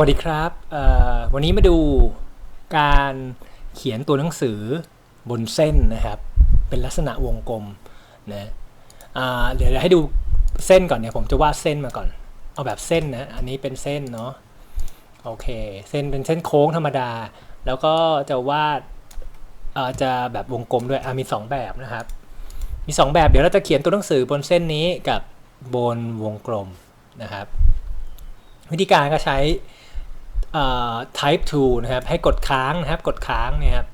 วัสดีครับวันนี้มาดูการเขียนตัวหนังสือบนเส้นนะครับ เป็นลักษณะวงกลมนะเดี๋ยวให้ดูเส้นก่อนเนี่ยผมจะวาดเส้นมาก่อน เอาแบบเส้นนะอันนี้เป็นเส้นเนาะโอเคเส้นเป็นเส้นโค้งธรรมดา แล้วก็จะวาดจะแบบวงกลมด้วยมีสองแบบนะครับ มีสองแบบเดี๋ยวเราจะเขียนตัวหนังสือบนเส้นนี้กับบนวงกลมนะครับ วิธีการก็ใช้ type 2 นะครับ ให้กดค้างนะครับ กดค้างเนี่ยครับ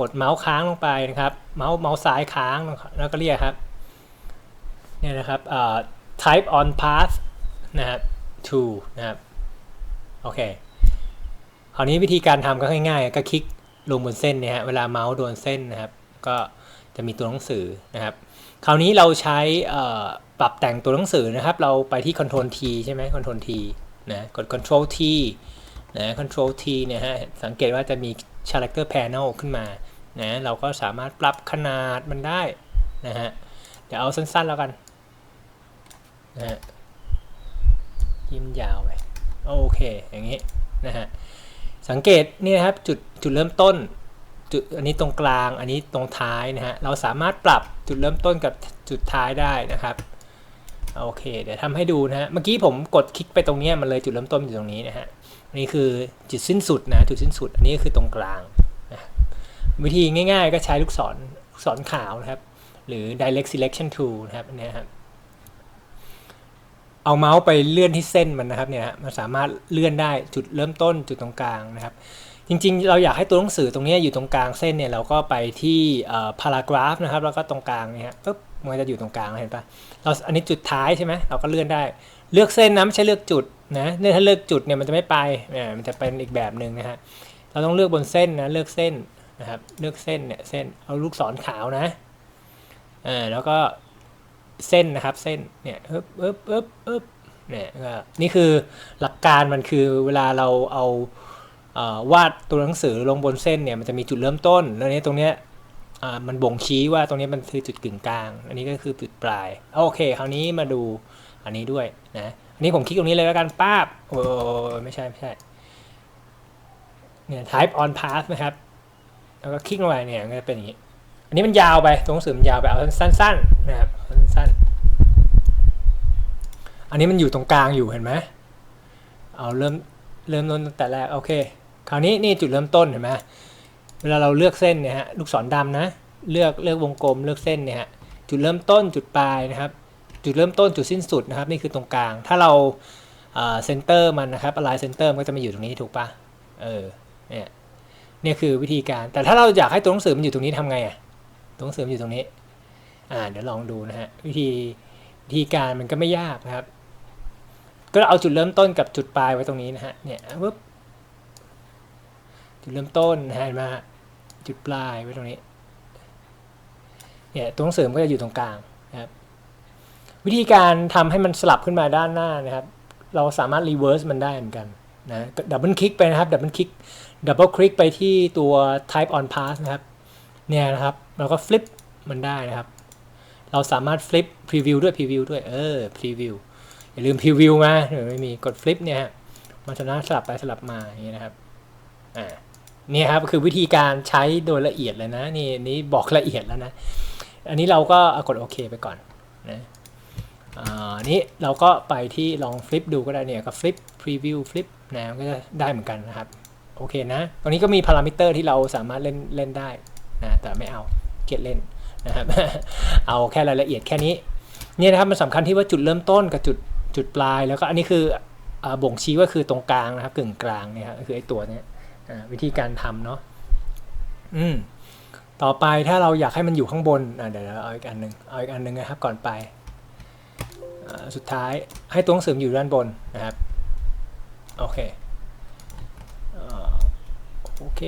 กดเมาส์ค้างลงไปนะครับ เมาส์เมาส์ซ้ายค้างแล้วก็เรียกครับ เนี่ยนะครับเอ่อ type on path นะครับ to นะครับ โอเค คราวนี้วิธีการทำก็ง่ายๆ ก็คลิกลงบนเส้นเนี่ยฮะ เวลาเมาส์โดนเส้นนะครับ ก็จะมีตัวหนังสือนะครับ คราวนี้เราใช้ปรับแต่งตัวหนังสือนะครับ เราไปที่ Ctrl T ใช่ไหม Ctrl T นะ กด Ctrl T นะ Ctrl T เนี่ยฮะ สังเกตว่าจะมี Character Panel ขึ้นมา นะ เราก็สามารถปรับขนาดมันได้ นะฮะ เดี๋ยวเอาสั้นๆแล้วกัน นะฮะ ยิ้มยาวไป โอเค อย่างนี้ นะฮะ สังเกตนี่นะครับ จุด จุดเริ่มต้น จุด อันนี้ตรงกลาง อันนี้ตรงท้ายนะฮะ เราสามารถปรับจุดเริ่มต้นกับจุดท้ายได้นะครับ โอเค เดี๋ยวทำให้ดูนะฮะ เมื่อกี้ผมกดคลิกไปตรงนี้มันเลยจุดเริ่มต้นอยู่ตรงนี้นะฮะนนี้คือจุดสิ้นสุดนะ จุดสิ้นสุด อันนี้คือตรงกลางนะวิธีง่ายๆ ก็ใช้ลูกศรลูกศรขาวนะครับ หรือ direct selection tool นะครับอันเนี้ยครับ เอาเมาส์ไปเลื่อนที่เส้นมันนะครับเนี่ยฮะมันสามารถเลื่อนได้จุดเริ่มต้นจุดตรงกลางนะครับ จริงๆ เราอยากให้ตัวหนังสือตรงนี้อยู่ตรงกลางเส้นเนี่ยเราก็ไปที่พารากราฟนะครับ แล้วก็ตรงกลางเนี่ยฮะปุ๊บ มันจะอยู่ตรงกลางเห็นปะเราอันนี้จุดท้ายใช่ไหมเราก็เลื่อนได้ เลือกเส้นนะไม่ใช่เลือกจุดนะเนี่ยถ้าเลือกจุดเนี่ยมันจะไม่ไปเนี่ยมันจะเป็นอีกแบบหนึ่งนะฮะเราต้องเลือกบนเส้นนะเลือกเส้นนะครับเลือกเส้นเนี่ยเส้นเอาลูกศรขาวนะอ่าแล้วก็เส้นนะครับเส้นเนี่ยปึ๊บปึ๊บปึ๊บปึ๊บเนี่ยนี่คือหลักการมันคือเวลาเราเอาวาดตัวหนังสือลงบนเส้นเนี่ยมันจะมีจุดเริ่มต้น แล้วเนี้ตรงเนี้ย มันบ่งชี้ว่าตรงนี้มันคือจุดกึ่งกลาง อันนี้ก็คือจุดปลายโอเค คราวนี้มาดูอันนี้ด้วยนะอันนี้ผมคลิกตรงนี้เลยแล้วกันป้าบโอ้ยไม่ใช่ไม่ใช่เนี่ย type on path นะครับ แล้วก็คลิกลงไปเนี่ยก็จะเป็นอย่างนี้ อันนี้มันยาวไปตัวหนังสือมันยาวไปเอาสั้นๆนะครับสั้นๆอันนี้มันอยู่ตรงกลางอยู่เห็นไหมเอาเริ่มเริ่มต้นตั้งแต่แรกโอเค คราวนี้นี่จุดเริ่มต้นเห็นไหม เวลาเราเลือกเส้นเนี่ยฮะลูกศรดำนะ เลือกเลือกวงกลมเลือกเส้นเนี่ยฮะจุดเริ่มต้นจุดปลายนะครับ จุดเริ่มต้นจุดสิ้นสุดนะครับ นี่คือตรงกลาง ถ้าเราเซนเตอร์มันนะครับอะไรเซนเตอร์มันก็จะมาอยู่ตรงนี้ถูกปะเออเนี่ยเนี่ยคือวิธีการแต่ถ้าเราอยากให้ตัวหนังสือมันอยู่ตรงนี้ทำไงอะตัวหนังสือมันอยู่ตรงนี้อ่าเดี๋ยวลองดูนะฮะวิธีวิธีการมันก็ไม่ยากนะครับ ก็เอาจุดเริ่มต้นกับจุดปลายไว้ตรงนี้นะฮะเนี่ยปึ๊บจุดเริ่มต้นนะฮะเห็นมฮะ จุดปลายไว้ตรงนี้เนี่ยตัวหนังสือมันก็จะอยู่ตรงกลางนะครับวิธีการทำให้มันสลับขึ้นมาด้านหน้านะครับ เราสามารถรีเวิร์สมันได้เหมือนกันนะดับเบิลคลิกไปนะครับดับเบิลคลิกดับเบิลคลิกไปที่ตัว type on path นะครับเนี่ยนะครับเราก็ฟลิปมันได้นะครับ เราสามารถฟลิปพรีวิวด้วยพรีวิวด้วยเออพรีวิวอย่าลืมพรีวิวมาเดี๋ยวไม่มีกดฟลิปเนี่ยฮะมันจะน่าสลับไปสลับมาอย่างนี้นะครับอ่า นี่ครับคือวิธีการใช้โดยละเอียดเลยนะนี่นี่บอกละเอียดแล้วนะ อันนี้เราก็กดโอเคไปก่อนนะอ่านี้เราก็ไปที่ลองฟลิปดูก็ได้เนี่ยก็ฟลิปพรีวิวฟลิปนะก็จะได้เหมือนกันนะครับโอเคนะตรงนี้ก็มีพารามิเตอร์ที่เราสามารถเล่นเล่นได้นะแต่ไม่เอาเกียดเล่นนะครับเอาแค่รายละเอียดแค่นี้เนี่ยนะครับมันสำคัญที่ว่าจุดเริ่มต้นกับจุดจุดปลายแล้วก็อันนี้คืออบ่งชี้ว่าคือตรงกลางนะครับกึ่งกลางเนี่ยครับคือไอ้ตัวเนี้ย วิธีการทำเนาะอืมต่อไปถ้าเราอยากให้มันอยู่ข้างบนเดี๋ยวเราเอาอีกอันหนึ่งเอาอีกอันหนึ่งนะครับก่อนไป สุดท้ายให้ตัวหนังสืออยู่ด้านบนนะครับโอเคโอเค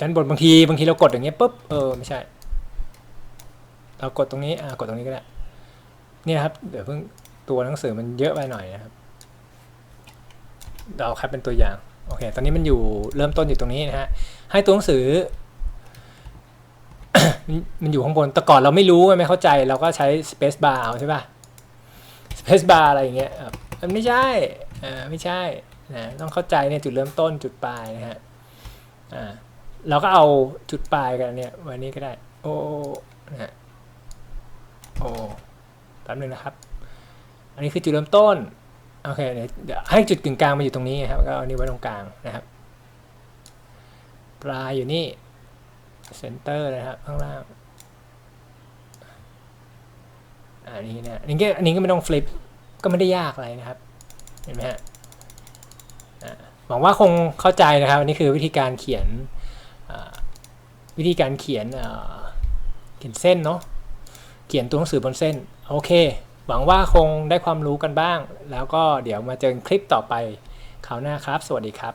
ด้านบนบางทีบางทีเรากดอย่างเงี้ยปุ๊บเออไม่ใช่ เรากดตรงนี้อ่ากดตรงนี้ก็ได้นี่ยครับเดี๋ยวเพิ่งตัวหนังสือมันเยอะไปหน่อยนะครับ เราคัดเป็นตัวอย่าง โอเค ตอนนี้มันอยู่เริ่มต้นอยู่ตรงนี้นะฮะ ให้ตัวหนังสือ มันอยู่ข้างบน แต่ก่อนเราไม่รู้ไม่เข้าใจ เราก็ใช้ space bar เอาใช่ป่ะ space bar อะไรอย่างเงี้ย มันไม่ใช่ อ่า ไม่ใช่ นะ ต้องเข้าใจเนี่ยจุดเริ่มต้นจุดปลายนะฮะ อ่า เราก็เอาจุดปลายกันเนี่ยวันนี้ก็ได้ โอ้นะฮะโอ้แป๊บนึงนะครับ อันนี้คือจุดเริ่มต้น โอเคเดี๋ยวให้จุดกึ่งกลางมาอยู่ตรงนี้ครับก็เอานี้ไว้ตรงกลางนะครับ ปลายอยู่นี่เซนเตอร์นะครับข้างล่างอันนี้เนี่ยอันนี้ก็อันนี้ก็ไม่ต้องฟลิปก็ไม่ได้ยากอะไรนะครับ เห็นไหมฮะหวังว่าคงเข้าใจนะครับอันนี้คือวิธีการเขียนวิธีการเขียนเขียนเส้นเนาะเขียนตัวหนังสือบนเส้น โอเค หวังว่าคงได้ความรู้กันบ้าง แล้วก็เดี๋ยวมาเจอกันคลิปต่อไปคราวหน้าครับ สวัสดีครับ